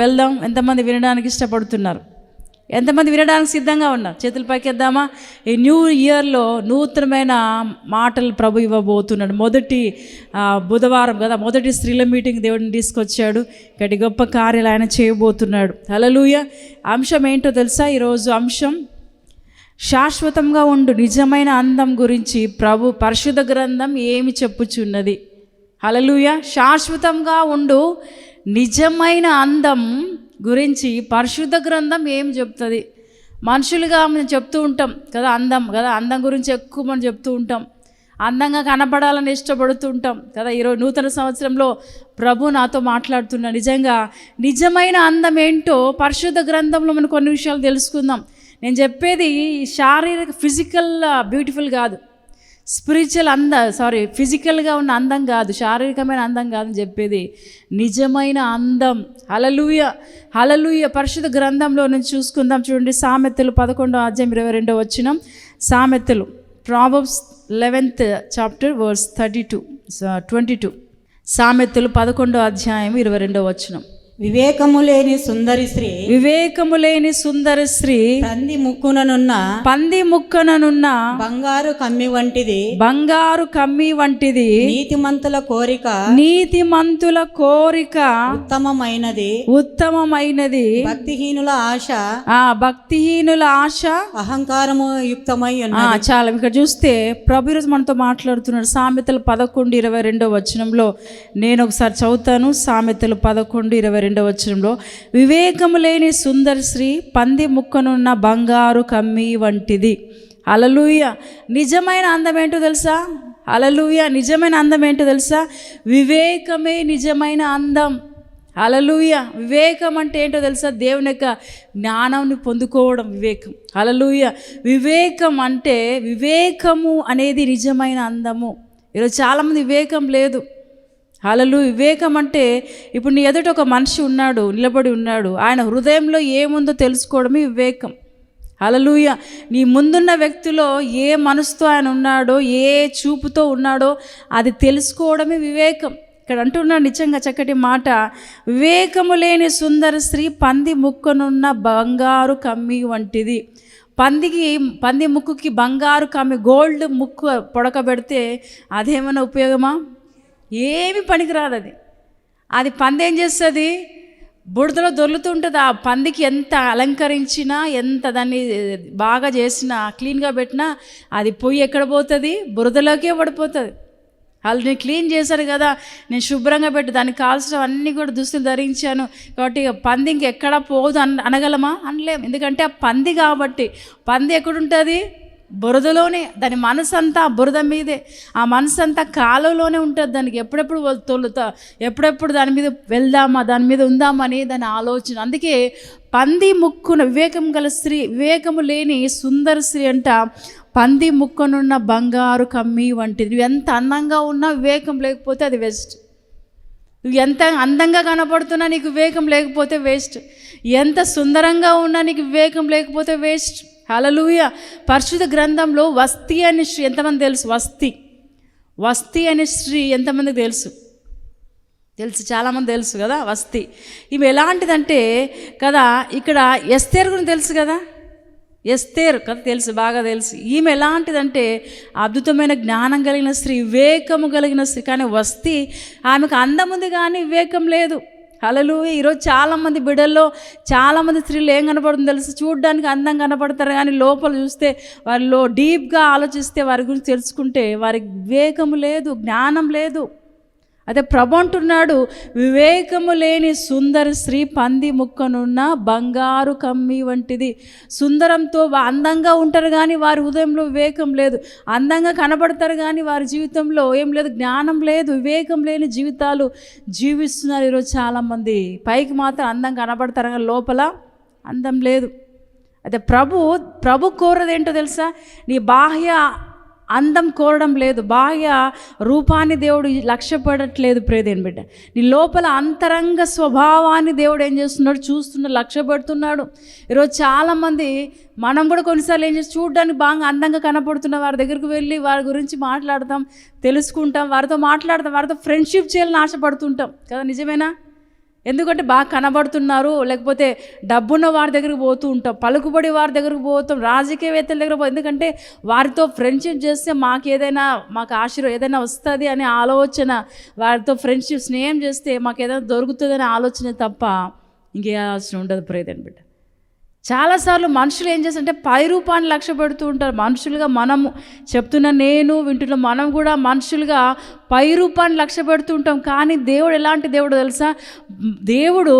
వెళ్దాం. ఎంతమంది వినడానికి ఇష్టపడుతున్నారు? ఎంతమంది వినడానికి సిద్ధంగా ఉన్నారు? చేతులు పైకెద్దామా? ఈ న్యూ ఇయర్లో నూతనమైన మాటలు ప్రభు ఇవ్వబోతున్నాడు. మొదటి బుధవారం కదా మొదటి స్త్రీల మీటింగ్ దేవుడిని తీసుకొచ్చాడు. ఇక్కడి గొప్ప కార్యాలు ఆయన చేయబోతున్నాడు. హల్లెలూయ. అంశం ఏంటో తెలుసా? ఈరోజు అంశం శాశ్వతంగా ఉండు. నిజమైన అందం గురించి ప్రభు పరిశుద్ధ గ్రంథం ఏమి చెప్పుచున్నది? హలలుయ శాశ్వతంగా ఉండు. నిజమైన అందం గురించి పరిశుద్ధ గ్రంథం ఏం చెప్తుంది? మనుషులుగా మనం చెప్తూ ఉంటాం కదా అందం కదా అందం గురించి ఎక్కువ మనం చెప్తూ ఉంటాం. అందంగా కనపడాలని ఇష్టపడుతూ ఉంటాం కదా. ఈరోజు నూతన సంవత్సరంలో ప్రభు నాతో మాట్లాడుతున్నా నిజంగా నిజమైన అందం ఏంటో పరిశుద్ధ గ్రంథంలో మనం కొన్ని విషయాలు తెలుసుకుందాం. నేను చెప్పేది శారీరక ఫిజికల్ బ్యూటిఫుల్ కాదు. స్పిరిచువల్ అంద సారీ ఫిజికల్గా ఉన్న అందం కాదు శారీరకమైన అందం కాదని చెప్పేది నిజమైన అందం. హలలుయ హలలుయ పరిశుద్ధ గ్రంథంలో నుంచి చూసుకుందాం చూడండి సామెతలు పదకొండో అధ్యాయం ఇరవై రెండో వచ్చినం సామెతలు proverbs eleventh chapter verse thirty two twenty two సామెతలు పదకొండో అధ్యాయం ఇరవై రెండో వచ్చినం వివేకము లేని సుందరి స్త్రీ వివేకము లేని సుందర స్త్రీ పంది ముక్కుననున్న పంది ముక్కననున్న బంగారు కమ్మి వంటిది బంగారు కమ్మి వంటిది నీతిమంతుల కోరిక నీతిమంతుల కోరిక ఉత్తమమైనది ఉత్తమమైనది భక్తిహీనుల ఆశ ఆ భక్తిహీనుల ఆశ అహంకారము యుక్తమై చాలా. ఇక్కడ చూస్తే ప్రభు ఈరోజు మనతో మాట్లాడుతున్నాడు. సామెతలు పదకొండు ఇరవై రెండో వచనంలో నేను ఒకసారి చదువుతాను. సామెతలు పదకొండు ఇరవై రెండవ వచనంలో వివేకము లేని సుందర శ్రీ పంది ముక్కనున్న బంగారు కమ్మి వంటిది. అలలుయ నిజమైన అందం ఏంటో తెలుసా? అలలుయ నిజమైన అందం ఏంటో తెలుసా? వివేకమే నిజమైన అందం. అలలుయ వివేకం అంటే ఏంటో తెలుసా? దేవుని యొక్క జ్ఞానాన్ని పొందుకోవడం వివేకం. అలలుయ వివేకం అంటే వివేకము అనేది నిజమైన అందము. ఈరోజు చాలామంది వివేకం లేదు. అలలు వివేకం అంటే ఇప్పుడు నీ ఎదుట ఒక మనిషి ఉన్నాడు నిలబడి ఉన్నాడు. ఆయన హృదయంలో ఏముందో తెలుసుకోవడమే వివేకం. హలలుయ నీ ముందున్న వ్యక్తిలో ఏ మనసుతో ఆయన ఉన్నాడో ఏ చూపుతో ఉన్నాడో అది తెలుసుకోవడమే వివేకం. ఇక్కడ అంటున్నాడు నిజంగా చక్కటి మాట. వివేకము లేని సుందర స్త్రీ పంది ముక్కనున్న బంగారు కమ్మి వంటిది. పందికి పంది ముక్కుకి బంగారు కమ్మి గోల్డ్ ముక్కు పొడకబెడితే అదేమైనా ఉపయోగమా? ఏమి పనికిరాదు అది. అది పంది ఏం చేస్తుంది? బుడదలో దొర్లుతుంటుంది ఆ పందికి ఎంత అలంకరించినా ఎంత దాన్ని బాగా చేసినా క్లీన్గా పెట్టినా అది పొయ్యి ఎక్కడ పోతుంది? బురదలోకే పడిపోతుంది. వాళ్ళు నేను క్లీన్ చేశాను కదా నేను శుభ్రంగా పెట్టి దానికి కావాల్సిన అన్నీ కూడా దుస్తులు ధరించాను. కాబట్టి పంది ఇంకెక్కడ పోదు అన్ అనగలమా? అనలేము. ఎందుకంటే ఆ పంది కాబట్టి పంది ఎక్కడుంటుంది బురదలోనే దాని మనసు అంతా బురద మీదే ఆ మనసు అంతా కాలువలోనే ఉంటుంది దానికి. ఎప్పుడెప్పుడు తొలుతా ఎప్పుడెప్పుడు దాని మీద వెళ్దామా దాని మీద ఉందామని దాని ఆలోచన. అందుకే పంది ముక్కున వివేకం గల స్త్రీ వివేకము లేని సుందర స్త్రీ అంట పంది ముక్కనున్న బంగారు కమ్మి వంటిది. నువ్వు ఎంత అందంగా ఉన్నా వివేకం లేకపోతే అది వేస్ట్ నువ్వు ఎంత అందంగా కనపడుతున్నా నీకు వివేకం లేకపోతే వేస్ట్ ఎంత సుందరంగా ఉన్నా నీకు వివేకం లేకపోతే వేస్ట్ హలలుయ పరిశుద్ధ గ్రంథంలో వస్తి అనే శ్రీ ఎంతమంది తెలుసు? వస్తి. వస్తి అనే స్త్రీ ఎంతమందికి తెలుసు? తెలుసు చాలామంది తెలుసు కదా వస్తి. ఇవి ఎలాంటిదంటే కదా ఇక్కడ ఎస్తేర్ గురించి తెలుసు కదా? ఎస్తేర్ కదా తెలుసు బాగా తెలుసు. ఈమె ఎలాంటిదంటే అద్భుతమైన జ్ఞానం కలిగిన స్త్రీ వివేకము కలిగిన స్త్రీ. కానీ వస్తి ఆమెకు అందం ఉంది కానీ వివేకం లేదు. హలలు ఈరోజు చాలామంది బిడల్లో చాలామంది స్త్రీలు ఏం కనపడుతుంది తెలుసు? చూడడానికి అందంగా కనపడతారు కానీ లోపల చూస్తే వారిలో డీప్గా ఆలోచిస్తే వారి గురించి తెలుసుకుంటే వారికి వివేకము లేదు జ్ఞానం లేదు. అదే ప్రభు అంటున్నాడు వివేకము లేని సుందర స్త్రీ పంది ముక్కనున్న బంగారు కమ్మి వంటిది. సుందరంతో అందంగా ఉంటారు కానీ వారి హృదయంలో వివేకం లేదు. అందంగా కనబడతారు కానీ వారి జీవితంలో ఏం లేదు జ్ఞానం లేదు వివేకం లేని జీవితాలు జీవిస్తున్నారు ఈరోజు చాలామంది. పైకి మాత్రం అందం కనబడతారు కానీ లోపల అందం లేదు. అయితే ప్రభు ప్రభు కోరదేంటో తెలుసా? నీ బాహ్య అందం కోరడం లేదు. బాగా రూపాన్ని దేవుడు లక్ష్యపడట్లేదు. ప్రేదేని బిడ్డ నీ లోపల అంతరంగ స్వభావాన్ని దేవుడు ఏం చేస్తున్నాడు? చూస్తున్నాడు లక్ష్యపడుతున్నాడు. ఈరోజు చాలామంది మనం కూడా కొన్నిసార్లు ఏం చేసి చూడడానికి బాగా అందంగా కనపడుతున్న వారి దగ్గరికి వెళ్ళి వారి గురించి మాట్లాడతాం తెలుసుకుంటాం వారితో మాట్లాడతాం వారితో ఫ్రెండ్షిప్ చేయాలని ఆశపడుతుంటాం. కదా నిజమేనా? ఎందుకంటే బాగా కనబడుతున్నారు లేకపోతే డబ్బున్న వారి దగ్గరికి పోతూ ఉంటాం పలుకుబడి వారి దగ్గరికి పోతాం రాజకీయవేత్తల దగ్గర పో ఎందుకంటే వారితో ఫ్రెండ్షిప్ చేస్తే మాకు ఏదైనా మాకు ఆశీర్వాదం ఏదైనా వస్తుంది అనే ఆలోచన వారితో ఫ్రెండ్షిప్ స్నేహం చేస్తే మాకు ఏదైనా దొరుకుతుందనే ఆలోచన తప్ప ఇంకే ఆలోచన ఉండదు ప్రేదని బిడ్డ. చాలాసార్లు మనుషులు ఏం చేస్తారంటే పై రూపాన్ని లక్ష్య పెడుతూ ఉంటారు. మనుషులుగా మనము చెప్తున్న నేను వింటున్న మనం కూడా మనుషులుగా పై రూపాన్ని లక్ష్య పెడుతూ ఉంటాం. కానీ దేవుడు ఎలాంటి దేవుడు తెలుసా? దేవుడు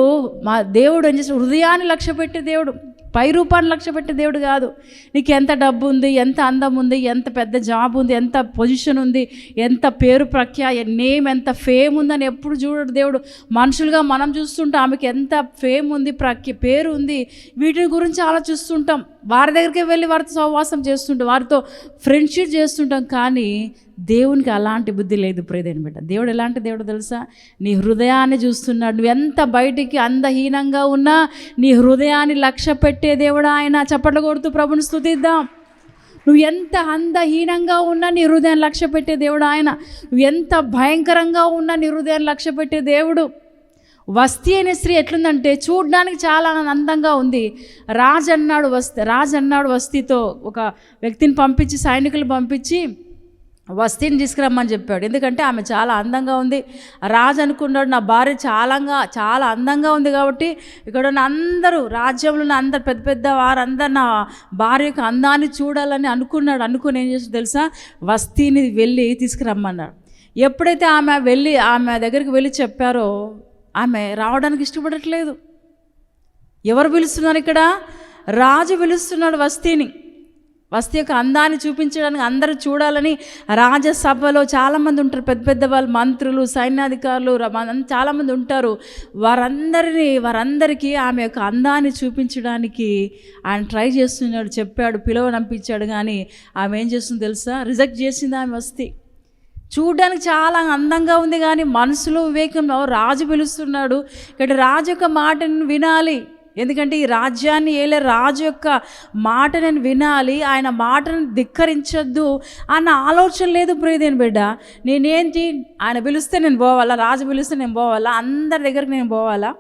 మా దేవుడు ఏం చేస్తాడు? హృదయాన్ని లక్ష్య పెట్టే దేవుడు. పై రూపాన్ని లక్ష్య పెట్టే దేవుడు కాదు. నీకు ఎంత డబ్బు ఉంది ఎంత అందం ఉంది ఎంత పెద్ద జాబ్ ఉంది ఎంత పొజిషన్ ఉంది ఎంత పేరు ప్రఖ్యా నేమ్ ఎంత ఫేమ్ ఉందని ఎప్పుడు చూడడు దేవుడు. మనుషులుగా మనం చూస్తుంటాం ఆమెకి ఎంత ఫేమ్ ఉంది ప్రఖ్య పేరు ఉంది వీటిని గురించి ఆలోచిస్తుంటాం. వారి దగ్గరికి వెళ్ళి వారితో సహవాసం చేస్తుంటాం వారితో ఫ్రెండ్షిప్ చేస్తుంటాం కానీ దేవునికి అలాంటి బుద్ధి లేదు ప్రేదేని బిడ్డ. దేవుడు ఎలాంటి దేవుడు తెలుసా? నీ హృదయాన్ని చూస్తున్నాడు. నువ్వు ఎంత బయటికి అందహీనంగా ఉన్నా నీ హృదయాన్ని లక్ష్య పెట్టే దేవుడు ఆయన. చప్పట్లు కొడుతూ ప్రభుని స్థుతిద్దాం నువ్వు ఎంత అందహీనంగా ఉన్నా నీ హృదయాన్ని లక్ష్య పెట్టే దేవుడు ఆయన. నువ్వు ఎంత భయంకరంగా ఉన్నా నీ హృదయాన్ని లక్ష్య పెట్టే దేవుడు. వస్తి అనే స్త్రీ ఎట్లుందంటే చూడడానికి చాలా అందంగా ఉంది. రాజు అన్నాడు వస్తి రాజు అన్నాడు వస్తితో ఒక వ్యక్తిని పంపించి సైనికులు పంపించి వస్తీని తీసుకురమ్మని చెప్పాడు. ఎందుకంటే ఆమె చాలా అందంగా ఉంది. రాజు అనుకున్నాడు నా భార్య చాలాగా చాలా అందంగా ఉంది కాబట్టి ఇక్కడ ఉన్న అందరూ రాజ్యంలో ఉన్న అందరు పెద్ద పెద్ద వారందరు నా భార్య యొక్క అందాన్ని చూడాలని అనుకున్నాడు. అనుకుని ఏం చేసి తెలుసా? వస్తీని వెళ్ళి తీసుకురమ్మన్నాడు. ఎప్పుడైతే ఆమె వెళ్ళి ఆమె దగ్గరికి వెళ్ళి చెప్పారో ఆమె రావడానికి ఇష్టపడట్లేదు. ఎవరు పిలుస్తున్నారు ఇక్కడ? రాజు పిలుస్తున్నాడు వస్తీని. వస్తీ యొక్క అందాన్ని చూపించడానికి అందరూ చూడాలని రాజసభలో చాలామంది ఉంటారు. పెద్ద పెద్ద వాళ్ళు మంత్రులు సైన్యాధికారులు చాలామంది ఉంటారు. వారందరినీ వారందరికీ ఆమె యొక్క అందాన్ని చూపించడానికి ఆయన ట్రై చేస్తున్నాడు చెప్పాడు పిలువనంపించాడు. కానీ ఆమె ఏం చేస్తుందో తెలుసా? రిజెక్ట్ చేసింది ఆమె వస్తీ. చూడడానికి చాలా అందంగా ఉంది కానీ మనసులో వివేకంలో రాజు పిలుస్తున్నాడు. ఇక్కడ రాజు యొక్క మాటను వినాలి. ఎందుకంటే ఈ రాజ్యాన్ని ఏలే రాజు యొక్క మాట నేను వినాలి. ఆయన మాటను ధిక్కరించొద్దు అన్న ఆలోచన లేదు ప్రియదేని బిడ్డ. నేనేంటి? ఆయన పిలిస్తే నేను పోవాలా? రాజు పిలిస్తే నేను పోవాలా? అందరి దగ్గరికి నేను పోవాలా?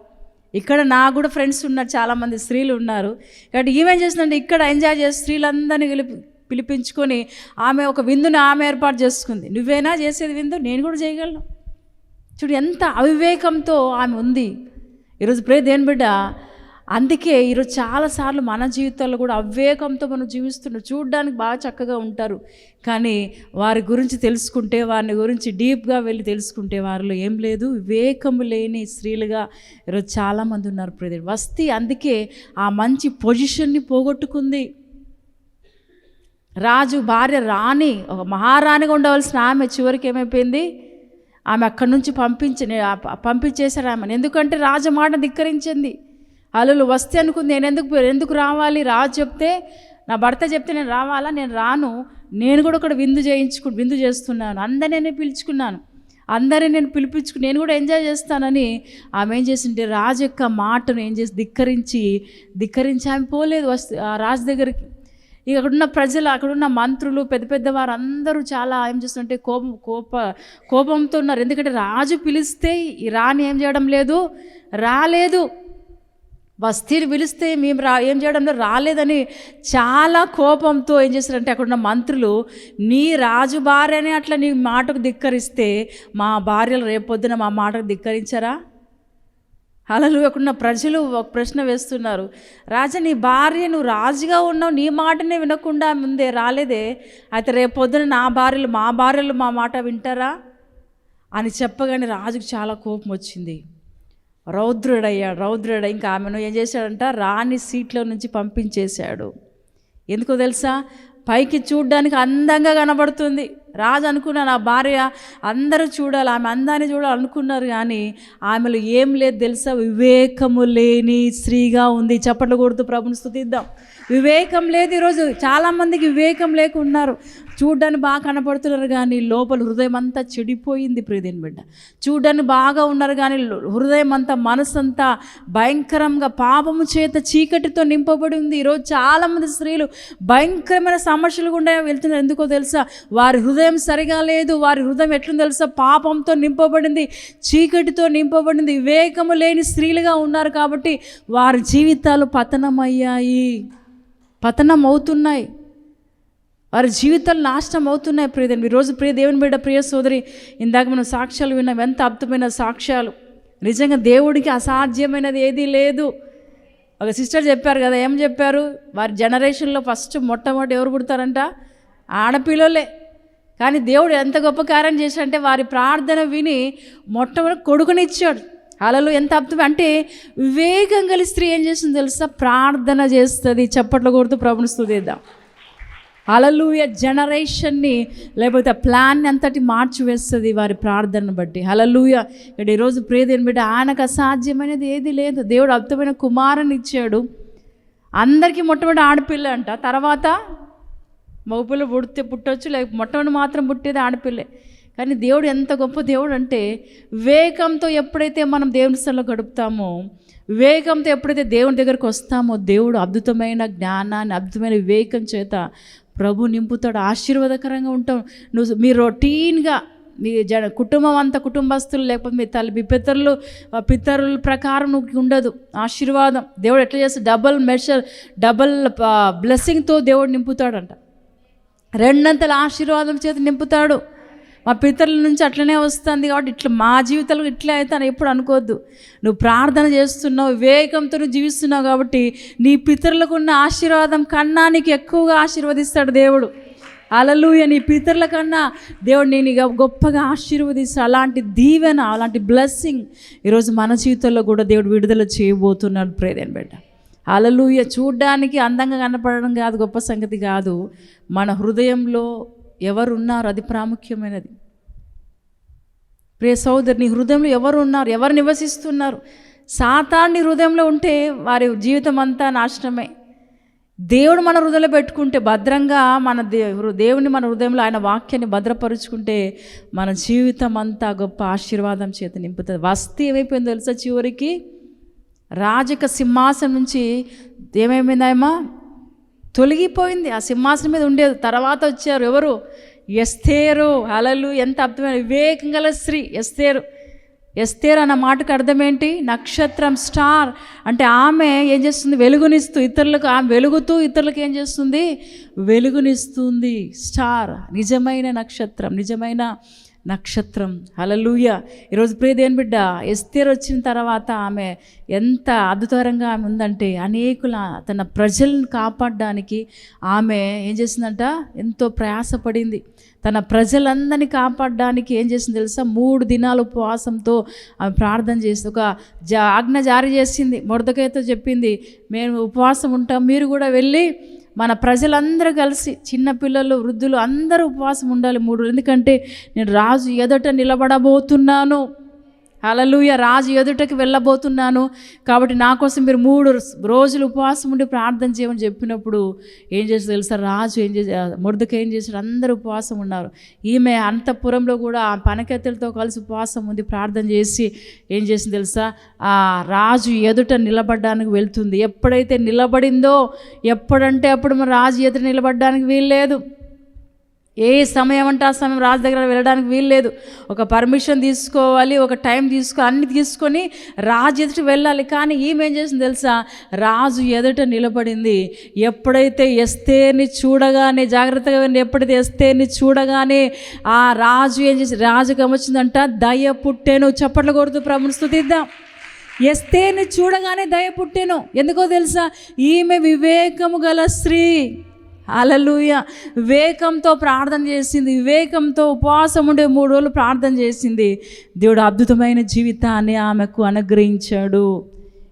ఇక్కడ నా కూడా ఫ్రెండ్స్ ఉన్నారు చాలామంది స్త్రీలు ఉన్నారు. కాబట్టి ఈమెం చేస్తుందంటే ఇక్కడ ఎంజాయ్ చేసి స్త్రీలందరినీ పిలిపి పిలిపించుకొని ఆమె ఒక విందును ఆమె ఏర్పాటు చేసుకుంది. నువ్వేనా చేసేది విందు నేను కూడా చేయగలను. చూడు ఎంత అవివేకంతో ఆమె ఉంది. ఈరోజు ప్రే దేని బిడ్డ అందుకే ఈరోజు చాలాసార్లు మన జీవితాల్లో కూడా అవివేకంతో మనం జీవిస్తున్నాం చూడడానికి బాగా చక్కగా ఉంటారు. కానీ వారి గురించి తెలుసుకుంటే వారిని గురించి డీప్గా వెళ్ళి తెలుసుకుంటే వారిలో ఏం లేదు. వివేకము లేని స్త్రీలుగా ఈరోజు చాలామంది ఉన్నారు ప్రియదేవుడు వస్తీ అందుకే ఆ మంచి పొజిషన్ని పోగొట్టుకుంది. రాజు భార్య రాణి ఒక మహారాణిగా ఉండవలసిన ఆమె చివరికి ఏమైపోయింది? ఆమె అక్కడి నుంచి పంపించి పంపించేశారు ఆమెను. ఎందుకంటే రాజు మాట ధిక్కరించింది. అల్లులు వస్తే అనుకుంది నేను ఎందుకు ఎందుకు రావాలి? రాజు చెప్తే నా భర్త చెప్తే నేను రావాలా? నేను రాను. నేను కూడా ఇక్కడ విందు చేయించుకు విందు చేస్తున్నాను. అందరినీ నేను పిలుచుకున్నాను. అందరిని నేను పిలిపించుకుని నేను కూడా ఎంజాయ్ చేస్తానని ఆమె ఏం చేసింటే రాజు యొక్క మాటను ఏం చేసి ధిక్కరించి ధిక్కరించి ఆమె పోలేదు. వస్తు ఆ రాజు దగ్గరికి ఇక అక్కడున్న ప్రజలు అక్కడున్న మంత్రులు పెద్ద పెద్ద వారు అందరూ చాలా ఏం చేస్తుంటే కోపం కోప కోపంతో ఉన్నారు. ఎందుకంటే రాజు పిలిస్తే ఈ రాణి ఏం చేయడం లేదు? రాలేదు. బస్తీని పిలిస్తే మేము రా ఏం చేయడంలో రాలేదని చాలా కోపంతో ఏం చేస్తారంటే అక్కడున్న మంత్రులు నీ రాజు భార్యనే అట్లా నీ మాటకు ధిక్కరిస్తే మా భార్యలు రేపొద్దున మా మాటకు ధిక్కరించరా? అలలు ప్రజలు ఒక ప్రశ్న వేస్తున్నారు. రాజా నీ భార్య నువ్వు రాజుగా ఉన్నావు నీ మాటనే వినకుండా ముందే రాలేదే. అయితే రేపొద్దున నా భార్యలు మా భార్యలు మా మాట వింటారా? అని చెప్పగానే రాజుకు చాలా కోపం వచ్చింది. రౌద్రుడయ్యాడు రౌద్రుడు. ఇంకా ఆమెను ఏం చేశాడంట? రాణి సీట్లో నుంచి పంపించేశాడు. ఎందుకో తెలుసా? పైకి చూడ్డానికి అందంగా కనబడుతుంది. రాజు అనుకున్న నా భార్య అందరూ చూడాలి ఆమె అందాన్ని చూడాలి అనుకున్నారు కానీ ఆమెలో ఏం లేదు తెలుసా? వివేకము లేని స్త్రీగా ఉంది. చప్పట్లు కొడుతూ ప్రభుని స్థుతిద్దాం వివేకం లేదు ఈరోజు. చాలామందికి వివేకం లేకున్నారు. చూడ్డానికి బాగా కనపడుతున్నారు కానీ లోపల హృదయం అంతా చెడిపోయింది ప్రియదేని బిడ్డ. చూడ్డానికి బాగా ఉన్నారు కానీ హృదయం అంతా మనసంతా భయంకరంగా పాపము చేత చీకటితో నింపబడి ఉంది. ఈరోజు చాలామంది స్త్రీలు భయంకరమైన సమస్యలు గుండా వెళ్తున్నారు. ఎందుకో తెలుసా? వారి హృదయం హృదయం సరిగా లేదు. వారి హృదయం ఎట్లుంది తెలుసా? పాపంతో నింపబడింది చీకటితో నింపబడింది వివేకము లేని స్త్రీలుగా ఉన్నారు కాబట్టి వారి జీవితాలు పతనమయ్యాయి. పతనం అవుతున్నాయి వారి జీవితాలు నాశనం అవుతున్నాయి ప్రియదేవుని ఈరోజు ప్రియ దేవుని బిడ్డ ప్రియ సోదరి ఇందాక మనం సాక్ష్యాలు విన్నాం. ఎంత అద్భుతమైన సాక్ష్యాలు. నిజంగా దేవుడికి అసాధ్యమైనది ఏదీ లేదు. ఒక సిస్టర్ చెప్పారు కదా ఏం చెప్పారు? వారి జనరేషన్లో ఫస్ట్ మొట్టమొదటి ఎవరు పుడతారంట? ఆడపిల్లలే. కానీ దేవుడు ఎంత గొప్ప కార్యం చేశాడంటే వారి ప్రార్థన విని మొట్టమొదటి కొడుకునిచ్చాడు. అలలు ఎంత అర్థం అంటే వివేకం గల స్త్రీ ఏం చేస్తుంది తెలుసా? ప్రార్థన చేస్తుంది. చప్పట్లు కొడుతూ ప్రభుని స్తుతిద్దాం. హలలుయ జనరేషన్ని లేకపోతే ప్లాన్ అంతటి మార్చివేస్తుంది వారి ప్రార్థనను బట్టి. హలలుయ ఇక్కడ ఈరోజు ప్రేదేని బిడ్డ ఆయనకు అసాధ్యమైనది ఏది లేదు. దేవుడు అద్భుతమైన కుమారుని ఇచ్చాడు అందరికీ మొట్టమొదటి ఆడపిల్ల అంట. తర్వాత మగపిల్ల పుడితే పుట్టవచ్చు లేక మొట్టమొదటి మాత్రం పుట్టేది ఆడపిల్లే. కానీ దేవుడు ఎంత గొప్ప దేవుడు అంటే వివేకంతో ఎప్పుడైతే మనం దేవుని స్థలంలో గడుపుతామో వివేకంతో ఎప్పుడైతే దేవుని దగ్గరికి వస్తామో దేవుడు అద్భుతమైన జ్ఞానాన్ని అద్భుతమైన వివేకం చేత ప్రభు నింపుతాడు ఆశీర్వాదకరంగా ఉంటాం నువ్వు మీ రొటీన్గా మీ జన కుటుంబం అంతా కుటుంబస్తులు లేకపోతే మీ తల్లి మీ పితరులు పితరుల ప్రకారం నువ్వు ఉండదు. ఆశీర్వాదం. దేవుడు ఎట్లా చేస్తే డబల్ మెషర్ డబల్ బ్లెస్సింగ్తో దేవుడు నింపుతాడంట. రెండంతల ఆశీర్వాదం చేత నింపుతాడు. మా పితరుల నుంచి అట్లనే వస్తుంది కాబట్టి ఇట్లా మా జీవితాలు ఇట్లే అయితే అని ఎప్పుడు అనుకోవద్దు. నువ్వు ప్రార్థన చేస్తున్నావు వివేకంతో నువ్వు జీవిస్తున్నావు కాబట్టి నీ పితరులకు ఉన్న ఆశీర్వాదం కన్నా నీకు ఎక్కువగా ఆశీర్వదిస్తాడు దేవుడు. అలలుయ నీ పితరుల కన్నా దేవుడు నేను ఇక గొప్పగా ఆశీర్వదిస్తాడు. అలాంటి దీవెన అలాంటి బ్లెస్సింగ్ ఈరోజు మన జీవితంలో కూడా దేవుడు విడుదల చేయబోతున్నాడు. ప్రేదేని బిడ్డ. అలలుయ చూడ్డానికి అందంగా కనపడడం కాదు గొప్ప సంగతి కాదు. మన హృదయంలో ఎవరు ఉన్నారు అది ప్రాముఖ్యమైనది. ప్రియ సోదరు నీ హృదయంలో ఎవరు ఉన్నారు ఎవరు నివసిస్తున్నారు? సాతాన్ని హృదయంలో ఉంటే వారి జీవితం అంతా నాశనమే. దేవుడు మన హృదయంలో పెట్టుకుంటే భద్రంగా మన దే దేవుని మన హృదయంలో ఆయన వాక్యాన్ని భద్రపరుచుకుంటే మన జీవితం అంతా గొప్ప ఆశీర్వాదం చేత నింపుతుంది. వస్తే ఏమైపోయింది తెలుసా చివరికి? రాజక సింహాసనం నుంచి ఏమైపోయిందాయమ్మా తొలగిపోయింది. ఆ సింహాసనం మీద ఉండేది. తర్వాత వచ్చారు ఎవరు? ఎస్తేరు. అలలు ఎంత అర్థమైన వివేకం గల స్త్రీ ఎస్తేరు. ఎస్తేరు అన్న మాటకు అర్థం ఏంటి నక్షత్రం స్టార్. అంటే ఆమె ఏం చేస్తుంది? వెలుగునిస్తూ ఇతరులకు ఆమె వెలుగుతూ ఇతరులకు ఏం చేస్తుంది? వెలుగునిస్తుంది. స్టార్. నిజమైన నక్షత్రం నిజమైన నక్షత్రం. హలలుయ ఈరోజు ప్రియదేని బిడ్డ ఎస్తేర్ వచ్చిన తర్వాత ఆమె ఎంత అద్భుతరంగా ఆమె ఉందంటే అనేకుల తన ప్రజలను కాపాడడానికి ఆమె ఏం చేసిందంట? ఎంతో ప్రయాసపడింది. తన ప్రజలందరినీ కాపాడడానికి ఏం చేసింది తెలుసా? మూడు దినాల ఉపవాసంతో ఆమె ప్రార్థన చేసి ఒక జా ఆజ్ఞ జారీ చేసింది. మొడదకైతే చెప్పింది మేము ఉపవాసం ఉంటాం మీరు కూడా వెళ్ళి మన ప్రజలందరూ కలిసి చిన్నపిల్లలు వృద్ధులు అందరూ ఉపవాసం ఉండాలి మూడు ఎందుకంటే నేను రాజు ఎదట నిలబడబోతున్నాను. అలలుయ రాజు ఎదుటకి వెళ్ళబోతున్నాను. కాబట్టి నా కోసం మీరు మూడు రోజులు ఉపవాసం ఉండి ప్రార్థన చేయమని చెప్పినప్పుడు ఏం చేసి తెలుసా? రాజు ఏం చేసి మురదక ఏం చేశారు? అందరూ ఉపవాసం ఉన్నారు. ఈమె అంతఃపురంలో కూడా ఆ పనకెత్తలతో కలిసి ఉపవాసం ఉంది ప్రార్థన చేసి ఏం చేసింది తెలుసా? ఆ రాజు ఎదుట నిలబడడానికి వెళ్తుంది. ఎప్పుడైతే నిలబడిందో ఎప్పుడంటే అప్పుడు మన రాజు ఎదుట నిలబడడానికి వీల్లేదు. ఏ సమయం అంటే ఆ సమయం రాజు దగ్గర వెళ్ళడానికి వీల్లేదు ఒక పర్మిషన్ తీసుకోవాలి ఒక టైం తీసుకో అన్ని తీసుకొని రాజు ఎదుట వెళ్ళాలి. కానీ ఈమె ఏం చేసింది తెలుసా? రాజు ఎదుట నిలబడింది. ఎప్పుడైతే ఎస్తేని చూడగానే జాగ్రత్తగా ఎప్పుడైతే ఎస్తేని చూడగానే ఆ రాజు ఏం చేసి రాజుకి ఏమొచ్చిందంట? దయ పుట్టేను చప్పట్లు కొడుతూ ప్రభుని స్థుతిద్దాం ఎస్తేని చూడగానే దయ పుట్టేను. ఎందుకో తెలుసా? ఈమె వివేకము గల స్త్రీ. అలలుయ వివేకంతో ప్రార్థన చేసింది. వివేకంతో ఉపవాసం ఉండే మూడు రోజులు ప్రార్థన చేసింది. దేవుడు అద్భుతమైన జీవితాన్ని ఆమెకు అనుగ్రహించాడు.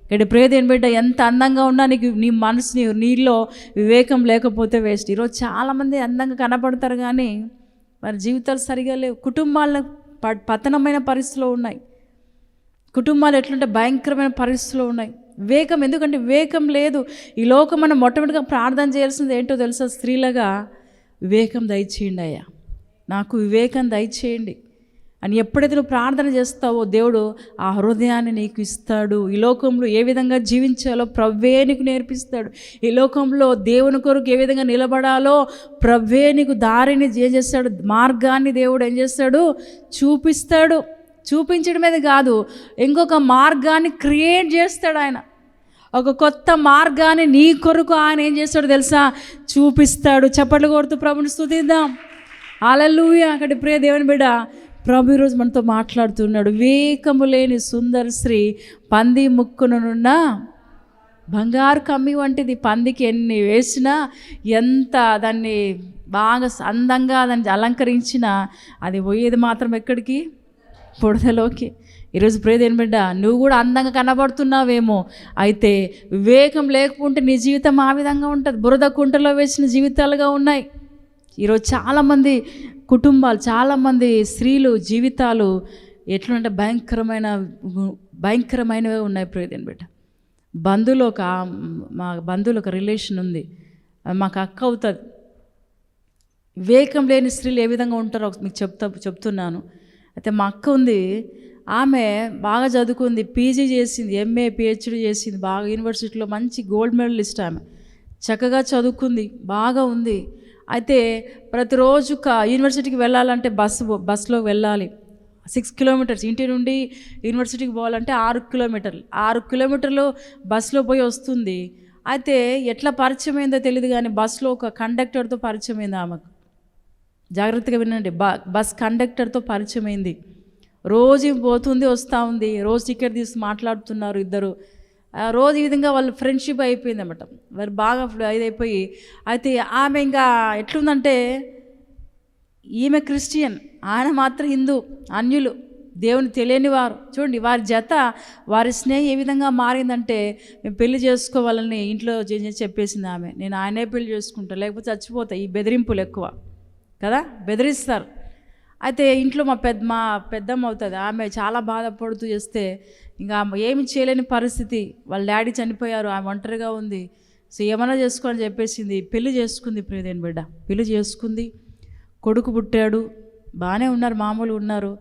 ఇక్కడ ప్రేదేని బిడ్డ ఎంత అందంగా ఉన్నా నీకు నీ మనసు నీ నీలో వివేకం లేకపోతే వేస్ట్. ఈరోజు చాలామంది అందంగా కనపడతారు కానీ వారి జీవితాలు సరిగా లేవు. కుటుంబాల పతనమైన పరిస్థితిలో ఉన్నాయి. కుటుంబాలు ఎట్లుంటే భయంకరమైన పరిస్థితులు ఉన్నాయి. వివేకం ఎందుకంటే వివేకం లేదు. ఈ లోకం మనం మొట్టమొదటిగా ప్రార్థన చేయాల్సింది ఏంటో తెలుసా? స్త్రీలుగా వివేకం దయచేయండి అయ్యా. నాకు వివేకం దయచేయండి. అని ఎప్పుడైతే నువ్వు ప్రార్థన చేస్తావో దేవుడు ఆ హృదయాన్ని నీకు ఇస్తాడు. ఈ లోకంలో ఏ విధంగా జీవించాలో ప్రవ్వే నీకు నేర్పిస్తాడు. ఈ లోకంలో దేవుని కొరకు ఏ విధంగా నిలబడాలో ప్రవ్వే నీకు దారిని ఏం చేస్తాడు మార్గాన్ని దేవుడు ఏం చేస్తాడు? చూపిస్తాడు. చూపించడమే కాదు ఇంకొక మార్గాన్ని క్రియేట్ చేస్తాడు ఆయన. ఒక కొత్త మార్గాన్ని నీ కొరకు ఆయన ఏం చేస్తాడు తెలుసా? చూపిస్తాడు. చప్పట్లు కొడుతూ ప్రభుని స్థుతిద్దాం అలలుయ అక్కడి ప్రియ దేవుని బిడ్డ ప్రభు ఈరోజు మనతో మాట్లాడుతున్నాడు. వివేకము లేని సుందర స్త్రీ పంది ముక్కునున్న బంగారు కమ్మి వంటిది పందికి ఎన్ని వేసినా ఎంత దాన్ని బాగా అందంగా దాన్ని అలంకరించినా అది పోయేది మాత్రం ఎక్కడికి? బుడదలోకి ఈరోజు ప్రేదేని బిడ్డ నువ్వు కూడా అందంగా కనబడుతున్నావేమో. అయితే వివేకం లేకుంటే నీ జీవితం ఆ విధంగా ఉంటుంది. బురద కుంటలో వేసిన జీవితాలుగా ఉన్నాయి. ఈరోజు చాలామంది కుటుంబాలు చాలామంది స్త్రీలు జీవితాలు ఎట్లుంటే భయంకరమైన భయంకరమైనవే ఉన్నాయి ప్రేదేని బిడ్డ. బంధువులు ఒక మా బంధువులు ఒక రిలేషన్ ఉంది. మాకు అక్క అవుతుంది. వివేకం లేని స్త్రీలు ఏ విధంగా ఉంటారో మీకు చెప్తా చెప్తున్నాను. అయితే మా అక్క ఉంది. ఆమె బాగా చదువుకుంది పీజీ చేసింది ఎంఏ పిహెచ్డి చేసింది బాగా యూనివర్సిటీలో మంచి గోల్డ్ మెడలిస్ట్ ఆమె. చక్కగా చదువుకుంది బాగా ఉంది. అయితే ప్రతిరోజు క యూనివర్సిటీకి వెళ్ళాలంటే బస్సు బస్సులో వెళ్ళాలి. సిక్స్ కిలోమీటర్స్ ఇంటి నుండి యూనివర్సిటీకి పోవాలంటే ఆరు కిలోమీటర్లు ఆరు కిలోమీటర్లు బస్సులో పోయి వస్తుంది. అయితే ఎట్లా పరిచయం అయిందో తెలియదు కానీ బస్సులో ఒక కండక్టర్తో పరిచయం అయింది ఆమెకు. జాగ్రత్తగా వినండి. బ బస్ కండక్టర్తో పరిచయం అయింది రోజు పోతుంది వస్తూ ఉంది. రోజు టికెట్ తీసి మాట్లాడుతున్నారు ఇద్దరు. రోజు ఈ విధంగా వాళ్ళు ఫ్రెండ్షిప్ అయిపోయింది అనమాట వారు బాగా ఇదైపోయి అయితే ఆమె ఇంకా ఎట్లుందంటే ఈమె క్రిస్టియన్ ఆయన మాత్రం హిందూ అన్యులు దేవుని తెలియని వారు. చూడండి వారి జత వారి స్నేహం ఏ విధంగా మారిందంటే మేము పెళ్ళి చేసుకోవాలని ఇంట్లో చే- చెప్పేసింది ఆమె. నేను ఆయనే పెళ్ళి చేసుకుంటా లేకపోతే చచ్చిపోతా ఈ బెదిరింపులు ఎక్కువ. కదా? బెదిరిస్తారు. అయితే ఇంట్లో మా పెద్ద మా పెద్దమ్మ అవుతుంది. ఆమె చాలా బాధపడుతూ చేస్తే ఇంకా ఆమె ఏమి చేయలేని పరిస్థితి. వాళ్ళ డాడీ చనిపోయారు ఆమె ఒంటరిగా ఉంది. సో ఏమైనా చేసుకో చెప్పేసింది. పెళ్ళి చేసుకుంది ప్రియదేని బిడ్డ. పెళ్ళి చేసుకుంది. కొడుకు పుట్టాడు. బాగానే ఉన్నారు మామూలు ఉన్నారు.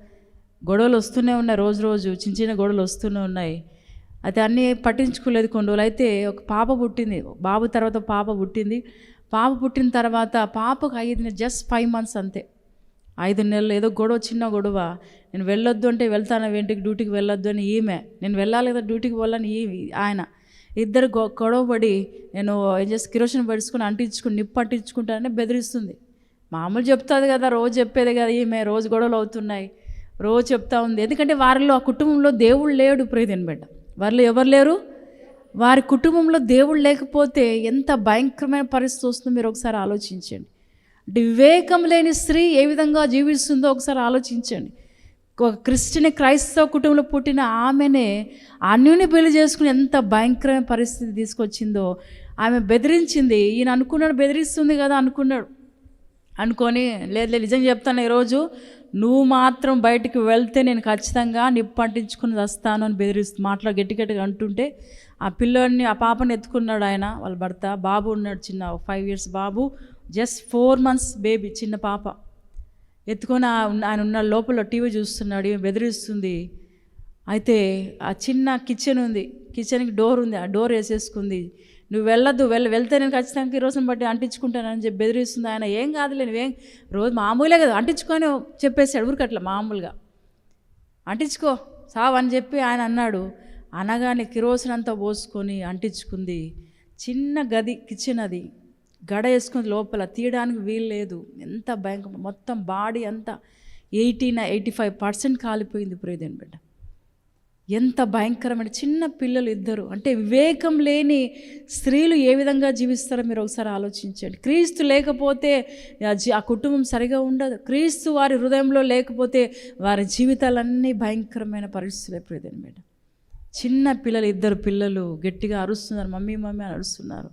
గొడవలు వస్తూనే ఉన్నాయి రోజు రోజు. చిన్న చిన్న గొడవలు వస్తూనే ఉన్నాయి. అయితే అన్నీ పట్టించుకోలేదు కొన్ని రోజులు. అయితే ఒక పాప పుట్టింది. బాబు తర్వాత పాప పుట్టింది. పాప పుట్టిన తర్వాత పాపకు ఐదు జస్ట్ ఫైవ్ మంత్స్ అంతే. ఐదు నెలలు ఏదో గొడవ చిన్న గొడవ. నేను వెళ్ళొద్దు అంటే వెళ్తాను వెంటికి డ్యూటీకి వెళ్ళొద్దు అని ఈమె. నేను వెళ్ళాలి కదా డ్యూటీకి వెళ్ళని ఈ ఆయన. ఇద్దరు గొ గొడవపడి నేను ఏం చేసి కిరోషన్ పడుచుకుని అంటించుకుని నిప్పు అంటించుకుంటానని బెదిరిస్తుంది. మామూలు చెప్తుంది కదా రోజు చెప్పేది కదా ఈమె రోజు గొడవలు అవుతున్నాయి. రోజు చెప్తా ఉంది. ఎందుకంటే వారిలో ఆ కుటుంబంలో దేవుడు లేడు ప్రియదని బిడ్డ. వారిలో ఎవరు లేరు? వారి కుటుంబంలో దేవుడు లేకపోతే ఎంత భయంకరమైన పరిస్థితి వస్తుందో మీరు ఒకసారి ఆలోచించండి. అంటే వివేకం లేని స్త్రీ ఏ విధంగా జీవిస్తుందో ఒకసారి ఆలోచించండి. ఒక క్రిస్టియన్ క్రైస్తవ కుటుంబంలో పుట్టిన ఆమెనే అన్యుని పెళ్ళి చేసుకుని ఎంత భయంకరమైన పరిస్థితి తీసుకొచ్చిందో ఆమె బెదిరించింది. ఈయన అనుకున్నాడు బెదిరిస్తుంది కదా అనుకున్నాడు. అనుకొని లేదు లేదు నిజంగా చెప్తాను ఈరోజు నువ్వు మాత్రం బయటికి వెళ్తే నేను ఖచ్చితంగా నిప్పు పట్టించుకుని వస్తాను అని బెదిరిస్తూ మాటలో గట్టి గట్టిగా అంటుంటే ఆ పిల్లోడిని ఆ పాపని ఎత్తుకున్నాడు ఆయన వాళ్ళ భర్త. బాబు ఉన్నాడు చిన్న ఫైవ్ ఇయర్స్ బాబు. జస్ట్ ఫోర్ మంత్స్ బేబీ చిన్న పాప. ఎత్తుకొని ఆయన ఉన్న లోపల టీవీ చూస్తున్నాడు ఈమె బెదిరిస్తుంది. అయితే ఆ చిన్న కిచెన్ ఉంది. కిచెన్కి డోర్ ఉంది. ఆ డోర్ వేసేసుకుంది. నువ్వు వెళ్ళొద్దు వెళ్ళ వెళ్తే నేను ఖచ్చితంగా ఈ రోజున బట్టి అంటించుకుంటానని చెప్పి బెదిరిస్తుంది ఆయన. ఏం కాదులే నువ్వేం రోజు మామూలే కదా అంటించుకొని చెప్పేసాడు ఊరికట్లా మామూలుగా. అంటించుకో సావు అని చెప్పి ఆయన అన్నాడు. అనగానే కిరోసిన్ అంతా పోసుకొని అంటించుకుంది. చిన్న గది కిచెన్ అది. గడ వేసుకుంది లోపల. తీయడానికి వీలు లేదు. ఎంత భయంకర మొత్తం బాడీ అంతా ఎయిటీన్ ఎయిటీ ఫైవ్ పర్సెంట్ కాలిపోయింది ప్రియదేని బిడ్డ. ఎంత భయంకరమైన చిన్న పిల్లలు ఇద్దరు. అంటే వివేకం లేని స్త్రీలు ఏ విధంగా జీవిస్తారో మీరు ఒకసారి ఆలోచించండి. క్రీస్తు లేకపోతే ఆ ఆ కుటుంబం సరిగా ఉండదు. క్రీస్తు వారి హృదయంలో లేకపోతే వారి జీవితాలన్నీ భయంకరమైన పరిస్థితులు ఎప్పుడైతే మేడం చిన్న పిల్లలు ఇద్దరు పిల్లలు గట్టిగా అరుస్తున్నారు. మమ్మీ మమ్మీ అని అరుస్తున్నారు.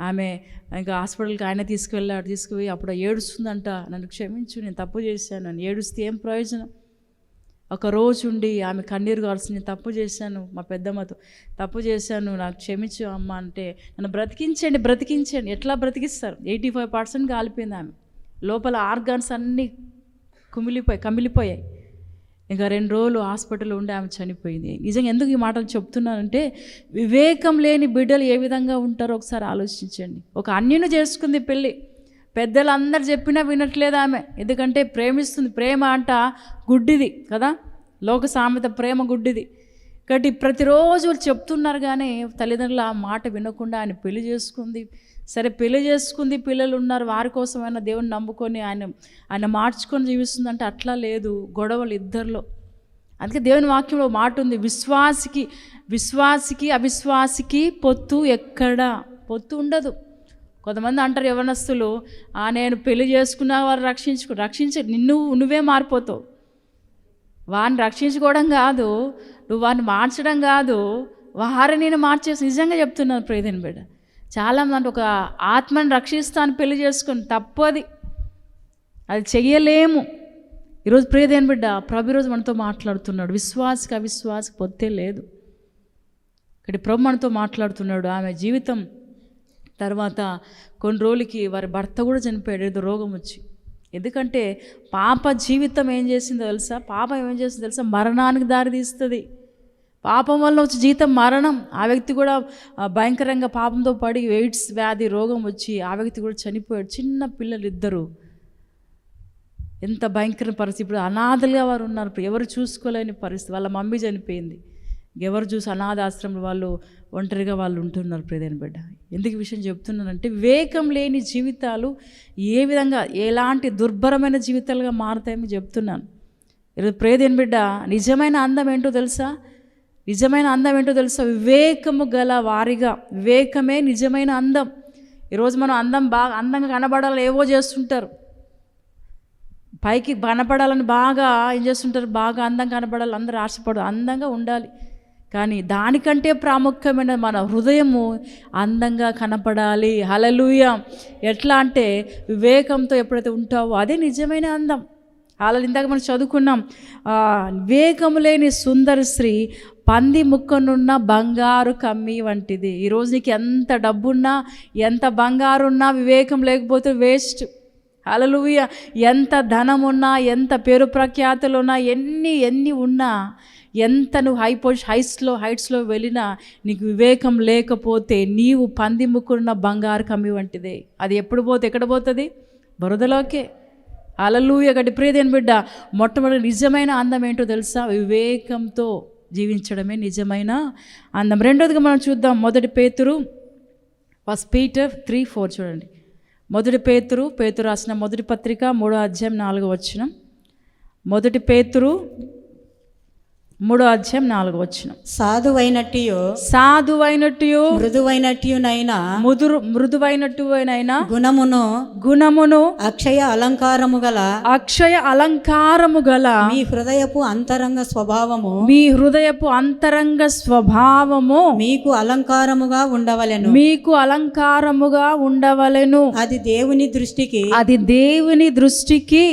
ఆమె ఇంకా హాస్పిటల్కి ఆయన తీసుకువెళ్ళాడు తీసుకుపోయి అప్పుడు ఏడుస్తుందంట. నన్ను క్షమించు నేను తప్పు చేశాను నన్ను ఏడుస్తే ఏం ప్రయోజనం? ఒక రోజు ఉండి ఆమె కన్నీరు కాల్సి నేను తప్పు చేశాను మా పెద్దమ్మతో తప్పు చేశాను నాకు క్షమించు అమ్మ అంటే నన్ను బ్రతికించండి బ్రతికించండి. ఎట్లా బ్రతికిస్తారు? ఎయిటీ ఫైవ్ పర్సెంట్ కాలిపోయింది ఆమె. లోపల ఆర్గాన్స్ అన్నీ కుమిలిపోయి కమిలిపోయాయి. ఇంకా రెండు రోజులు హాస్పిటల్లో ఉండి ఆమె చనిపోయింది. నిజంగా ఎందుకు ఈ మాటలు చెప్తున్నానంటే వివేకం లేని బిడ్డలు ఏ విధంగా ఉంటారో ఒకసారి ఆలోచించండి. ఒక అన్యును చేసుకుంది పెళ్ళి. పెద్దలందరు చెప్పినా వినట్లేదు ఆమె. ఎందుకంటే ప్రేమిస్తుంది. ప్రేమ అంట గుడ్డిది కదా? లోక సామెత ప్రేమ గుడ్డిది. కాబట్టి ప్రతిరోజు చెప్తున్నారు కానీ తల్లిదండ్రులు ఆ మాట వినకుండా ఆయన పెళ్ళి చేసుకుంది. సరే పెళ్ళి చేసుకుంది పిల్లలు ఉన్నారు వారి కోసమైనా దేవుని నమ్ముకొని ఆయన ఆయన మార్చుకొని జీవిస్తుందంటే అట్లా లేదు. గొడవలు ఇద్దరిలో. అందుకే దేవుని వాక్యంలో మాట ఉంది విశ్వాసికి విశ్వాసికి అవిశ్వాసికి పొత్తు ఎక్కడా? పొత్తు ఉండదు. కొంతమంది అంటారు యవనస్తులు ఆ నేను పెళ్ళి చేసుకున్న వారు రక్షించుకో రక్షించ నిన్ను నువ్వే మారిపోతావు. వారిని రక్షించుకోవడం కాదు నువ్వు వారిని మార్చడం కాదు వారిని నేను మార్చేసి నిజంగా చెప్తున్నాను ప్రియదని బిడ్డ. చాలామంది ఒక ఆత్మని రక్షిస్తాను పెళ్ళి చేసుకుని తప్పది. అది చెయ్యలేము. ఈరోజు ప్రియదేని బిడ్డ ప్రభు ఈరోజు మనతో మాట్లాడుతున్నాడు. విశ్వాసకి అవిశ్వాసకి పొత్తే లేదు. ఇక్కడ ప్రభు మనతో మాట్లాడుతున్నాడు. ఆమె జీవితం తర్వాత కొన్ని రోజులకి వారి భర్త కూడా చనిపోయాడు. ఏదో రోగం వచ్చి. ఎందుకంటే పాప జీవితం ఏం చేసిందో తెలుసా? పాపం ఏం చేసిందో తెలుసా? మరణానికి దారి తీస్తుంది పాపం వల్ల వచ్చి జీవితం మరణం. ఆ వ్యక్తి కూడా భయంకరంగా పాపంతో పడి ఎయిడ్స్ వ్యాధి రోగం వచ్చి ఆ వ్యక్తి కూడా చనిపోయాడు. చిన్న పిల్లలు ఇద్దరు ఎంత భయంకర పరిస్థితి. ఇప్పుడు అనాథలుగా వారు ఉన్నారు. ఎవరు చూసుకోలేని పరిస్థితి. వాళ్ళ మమ్మీ చనిపోయింది. ఎవరు చూసి అనాథ ఆశ్రమంలో వాళ్ళు ఒంటరిగా వాళ్ళు ఉంటున్నారు. ప్రదేని బిడ్డ. ఎందుకు విషయం చెప్తున్నానంటే వివేకం లేని జీవితాలు ఏ విధంగా ఎలాంటి దుర్భరమైన జీవితాలుగా మారుతాయని చెప్తున్నాను. ఈరోజు ప్రేదేని బిడ్డ నిజమైన అందం ఏంటో తెలుసా? నిజమైన అందం ఏంటో తెలుసా? వివేకము గల వారిగా. వివేకమే నిజమైన అందం. ఈరోజు మనం అందం బాగా అందంగా కనబడాలని ఏవో చేస్తుంటారు. పైకి కనపడాలని బాగా ఏం చేస్తుంటారు? బాగా అందంగా కనపడాలి అందరూ ఆశపడు అందంగా ఉండాలి. కానీ దానికంటే ప్రాముఖ్యమైన మన హృదయము అందంగా కనపడాలి. హలలుయ ఎట్లా అంటే వివేకంతో ఎప్పుడైతే ఉంటావో అదే నిజమైన అందం. వాళ్ళని ఇందాక మనం చదువుకున్నాం. వేగము లేని సుందర స్త్రీ పంది ముక్కనున్న బంగారు కమ్మి వంటిది. ఈరోజు నీకు ఎంత డబ్బున్నా ఎంత బంగారు ఉన్నా వివేకం లేకపోతే వేస్ట్ హలలుయ ఎంత ధనం ఉన్నా ఎంత పేరు ప్రఖ్యాతులు ఉన్నా ఎన్ని ఎన్ని ఉన్నా ఎంత నువ్వు హై పొజిషన్ హైట్స్లో హైట్స్లో వెళ్ళినా నీకు వివేకం లేకపోతే నీవు పంది ముక్కున్న బంగారు కమ్మి వంటిదే. అది ఎప్పుడు పోతే ఎక్కడ పోతుంది? బురదలోకే. అలలుయ గడి ప్రియదేని బిడ్డ మొట్టమొదటి నిజమైన అందం ఏంటో తెలుసా? వివేకంతో జీవించడమే నిజమైన అందం. రెండోదిగా మనం చూద్దాం మొదటి పేతురు ఫస్ట్ పీటర్ త్రీ ఫోర్ చూడండి. మొదటి పేతురు పేతురు రాసిన మొదటి పత్రిక మూడో అధ్యాయం నాలుగో వచ్చిన మొదటి పేతురు మూడో అధ్యాయం నాలుగో వచ్చిన సాధువైనట్టియో సాధువైనట్టు మృదువైనట్టియునైనా ముదురు మృదువైనట్టువైనైనా గుణమును గుణమును అక్షయ అలంకారము గల అక్షయ అలంకారము గల మీ హృదయపు అంతరంగ స్వభావము మీ హృదయపు అంతరంగ స్వభావము మీకు అలంకారముగా ఉండవలెను. మీకు అలంకారముగా ఉండవలెను. అది దేవుని దృష్టికి అది దేవుని దృష్టికి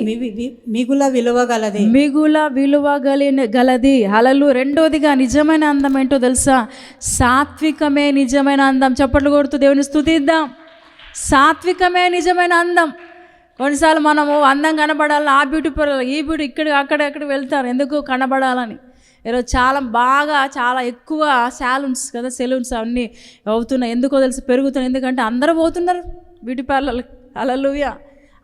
మిగుల విలువగలది. మిగుల విలువ గలిన గలది. అలలు రెండోదిగా నిజమైన అందం ఏంటో తెలుసా? సాత్వికమే నిజమైన అందం. చప్పట్లు కొడుతూ దేవుని స్థుతిద్దాం సాత్వికమే నిజమైన అందం. కొన్నిసార్లు మనము అందం కనబడాలని ఆ బ్యూటీ పార్లర్ ఈ బ్యూటీ ఇక్కడ అక్కడక్కడ వెళ్తారు. ఎందుకు కనబడాలని? ఈరోజు చాలా బాగా చాలా ఎక్కువ శాలూన్స్ కదా సెలూన్స్ అన్నీ అవుతున్నాయి. ఎందుకో తెలిసి పెరుగుతున్నాయి. ఎందుకంటే అందరూ పోతున్నారు. బ్యూటీ పార్లర్లు అలలుయా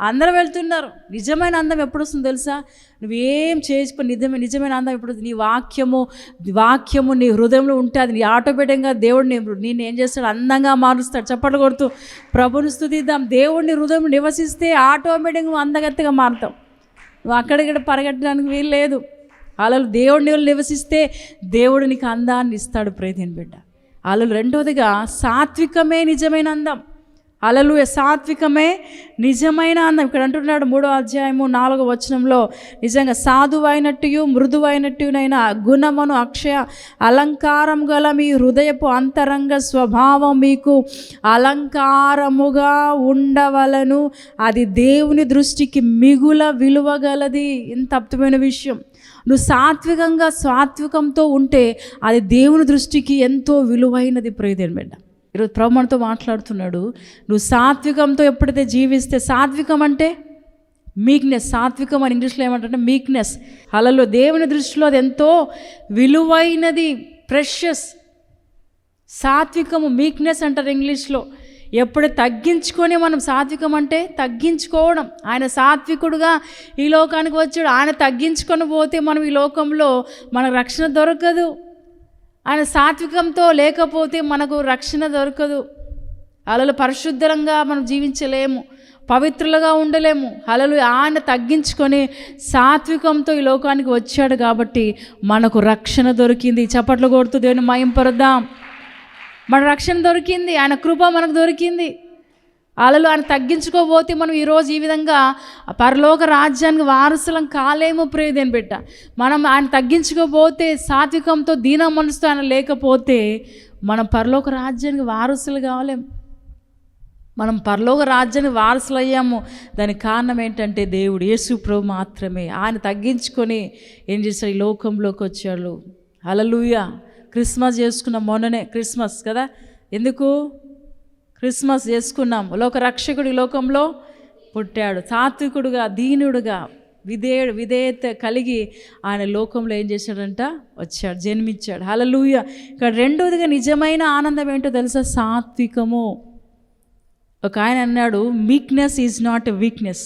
అందరూ వెళ్తున్నారు. నిజమైన అందం ఎప్పుడు వస్తుందో తెలుసా? నువ్వేం చేసుకో నిజమే నిజమైన అందం ఎప్పుడు వస్తుంది? నీ వాక్యము వాక్యము నీ హృదయంలో ఉంటే అది నీ ఆటోమేటిక్గా దేవుడు నేను ఏం చేస్తాడు? అందంగా మారుస్తాడు. చప్పట్లు కొడుతూ ప్రభుని స్థుతిద్దాం దేవుడిని హృదయం నివసిస్తే ఆటోమేటిక్గా అందగత్తగా మారుతావు. నువ్వు అక్కడిక్కడ పరిగెట్టడానికి వీలు లేదు అలా దేవుడిని నివసిస్తే దేవుడు నీకు అందాన్ని ఇస్తాడు ప్రేతిని బిడ్డ. అలా రెండవదిగా సాత్వికమే నిజమైన అందం. అలలుయ సాత్వికమే నిజమైన అందం ఇక్కడ అంటున్నాడు మూడో అధ్యాయము నాలుగో వచనంలో నిజంగా సాధువైనట్టు మృదువైనట్టునైన గుణమును అక్షయ అలంకారం గల మీ హృదయపు అంతరంగ స్వభావం మీకు అలంకారముగా ఉండవలను. అది దేవుని దృష్టికి మిగుల విలువగలది ఇంత అద్భుతమైన విషయం. నువ్వు సాత్వికంగా సాత్వికంతో ఉంటే అది దేవుని దృష్టికి ఎంతో విలువైనది. ప్రియదేని బిడ్డ ఈరోజు ప్రభు మనతో మాట్లాడుతున్నాడు. నువ్వు సాత్వికంతో ఎప్పుడైతే జీవిస్తే సాత్వికం అంటే మీక్నెస్ సాత్వికం అని ఇంగ్లీష్లో ఏమంటారంటే మీక్నెస్ అలలో దేవుని దృష్టిలో అది ఎంతో విలువైనది ప్రెషస్ సాత్వికము మీక్నెస్ అంటారు ఇంగ్లీష్లో. ఎప్పుడు తగ్గించుకొని మనం సాత్వికం అంటే తగ్గించుకోవడం. ఆయన సాత్వికుడుగా ఈ లోకానికి వచ్చాడు. ఆయన తగ్గించుకొని పోతే మనం ఈ లోకంలో మన రక్షణ దొరకదు. ఆయన సాత్వికంతో లేకపోతే మనకు రక్షణ దొరకదు. అలలు పరిశుద్ధంగా మనం జీవించలేము. పవిత్రులుగా ఉండలేము. అలలు ఆయన తగ్గించుకొని సాత్వికంతో ఈ లోకానికి వచ్చాడు కాబట్టి మనకు రక్షణ దొరికింది. చప్పట్లు కొడుతూ దేవుని మయంపరుద్దాం మన రక్షణ దొరికింది. ఆయన కృప మనకు దొరికింది. అలలు ఆయన తగ్గించుకోబోతే మనం ఈరోజు ఈ విధంగా పరలోక రాజ్యానికి వారసులం కాలేమో ప్రేదేని బిడ్డ. మనం ఆయన తగ్గించుకోబోతే సాత్వికంతో దీన మనసుతో ఆయన లేకపోతే మనం పరలోక రాజ్యానికి వారసులు కావాలేం. మనం పరలోక రాజ్యానికి వారసులు అయ్యాము. దానికి కారణం ఏంటంటే దేవుడు యేసు ప్రభు మాత్రమే. ఆయన తగ్గించుకొని ఏం చేశాడు? ఈ లోకంలోకి వచ్చాడు. అలలుయ క్రిస్మస్ చేసుకున్న మొన్ననే. క్రిస్మస్ కదా? ఎందుకు? క్రిస్మస్ చేసుకున్నాం. లోక రక్షకుడు లోకంలో పుట్టాడు. సాత్వికుడుగా దీనుడుగా విధేయ విధేయత కలిగి ఆయన లోకంలో ఏం చేశాడంట? వచ్చాడు జన్మించాడు. హలలుయ ఇక్కడ రెండోదిగా నిజమైన ఆనందం ఏంటో తెలుసా? సాత్వికము. ఒక ఆయన అన్నాడు meekness is not a weakness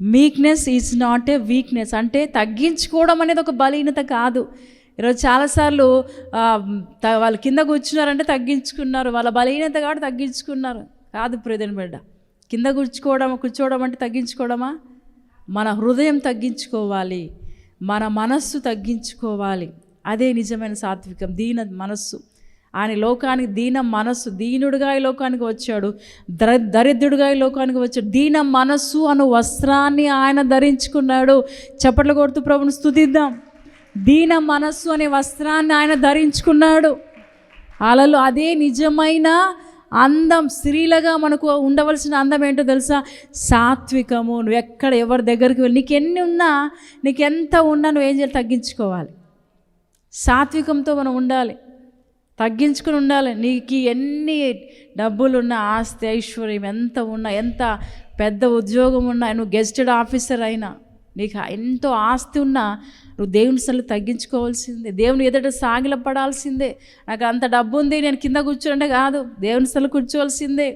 meekness is not a weakness అంటే తగ్గించుకోవడం అనేది ఒక బలహీనత కాదు. ఈరోజు చాలాసార్లు వాళ్ళు కింద కూర్చున్నారంటే తగ్గించుకున్నారు. వాళ్ళ బలహీనత కాబట్టి తగ్గించుకున్నారు. కాదు ప్రదేని బిడ్డ. కింద కూర్చుకోవడం కూర్చోవడం అంటే తగ్గించుకోవడమా? మన హృదయం తగ్గించుకోవాలి. మన మనస్సు తగ్గించుకోవాలి. అదే నిజమైన సాత్వికం. దీన మనస్సు. ఆయన లోకానికి దీన మనస్సు. దీనుడుగా ఈ లోకానికి వచ్చాడు. దర దరిద్రుడుగా ఈ లోకానికి వచ్చాడు. దీన మనస్సు అను వస్త్రాన్ని ఆయన ధరించుకున్నాడు. చప్పట్లు కొడుతూ ప్రభుని స్థుతిద్దాం దీన మనస్సు అనే వస్త్రాన్ని ఆయన ధరించుకున్నాడు. అలలు అదే నిజమైన అందం స్త్రీలుగా మనకు ఉండవలసిన అందం ఏంటో తెలుసా? సాత్వికము. నువ్వు ఎక్కడ ఎవరి దగ్గరికి వెళ్ళి నీకు ఎన్ని ఉన్నా నీకు ఎంత ఉన్నా నువ్వు ఏం చేయాలి? తగ్గించుకోవాలి. సాత్వికంతో మనం ఉండాలి. తగ్గించుకుని ఉండాలి. నీకు ఎన్ని డబ్బులున్నా ఆస్తి ఐశ్వర్యం ఎంత ఉన్నా ఎంత పెద్ద ఉద్యోగం ఉన్నా నువ్వు గెస్టెడ్ ఆఫీసర్ అయినా నీకు ఎంతో ఆస్తి ఉన్నా నువ్వు దేవుని సలు తగ్గించుకోవాల్సిందే. దేవుని ఎదుట సాగిల పడాల్సిందే నాకు అంత డబ్బు ఉంది నేను కింద కూర్చోంటే కాదు దేవుని సలు కూర్చోవలసిందే.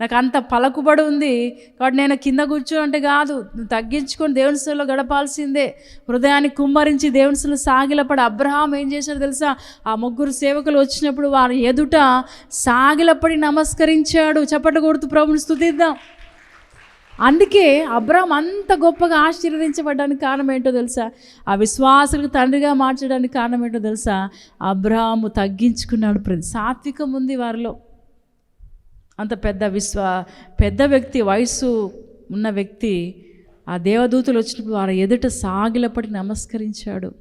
నాకు అంత పలకుబడి ఉంది కాబట్టి నేను కింద కూర్చోంటే కాదు నువ్వు తగ్గించుకొని దేవుని సలో గడపాల్సిందే. హృదయాన్ని కుమ్మరించి దేవుని సలు సాగిలపడి అబ్రహాం ఏం చేశాడు తెలుసా? ఆ ముగ్గురు సేవకులు వచ్చినప్పుడు వారి ఎదుట సాగిలపడి నమస్కరించాడు. చప్పట కొడుతూ ప్రభుని స్థుతిద్దాం అందుకే అబ్రామ్ అంత గొప్పగా ఆశీర్వదించబడడానికి కారణం ఏంటో తెలుసా? ఆ విశ్వాసులకు తండ్రిగా మార్చడానికి కారణం ఏంటో తెలుసా? అబ్రాము తగ్గించుకున్నాడు ప్రతి సాత్వికం ఉంది వారిలో. అంత పెద్ద విశ్వా పెద్ద వ్యక్తి వయసు ఉన్న వ్యక్తి ఆ దేవదూతలు వచ్చినప్పుడు వారి ఎదుట సాగిలపడి నమస్కరించాడు.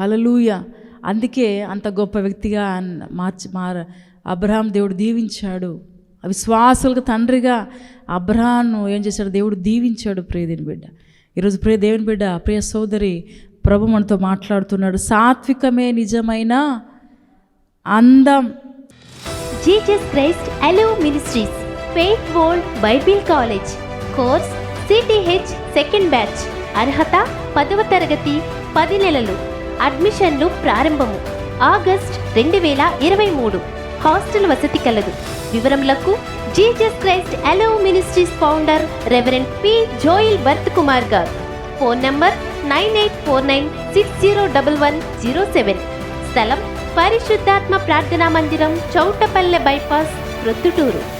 హలలూయ అందుకే అంత గొప్ప వ్యక్తిగా మార్చి మార అబ్రహాం దేవుడు దీవించాడు. ఆ విశ్వాసులకు తండ్రిగా అబ్రహాను ఏం చేశాడు? దేవుడు దీవించాడు ప్రియదేని బిడ్డ. ఈరోజు ప్రియ దేవుని బిడ్డ ప్రియ సోదరి ప్రభు మనతో మాట్లాడుతున్నాడు. సాత్వికమే నిజమైన అందం. జీజస్ క్రైస్ట్ అలో ministries faith world Bible college course సిటీహెచ్ second batch. అర్హత పదవ తరగతి పది నెలలు. అడ్మిషన్లు ప్రారంభము. ఆగస్ట్ రెండు వేల ఇరవై మూడు. హాస్టల్ వసతి కలదు. వివరములకు జీజస్ క్రైస్ట్ అలో ministries founder reverend P Joel Bharat Kumar గారు. Phone number nine eight four nine six zero double one zero seven. స్థలం పరిశుద్ధాత్మ ప్రార్థనా మందిరం చౌటపల్లె బైపాస్ ప్రొద్దుటూరు.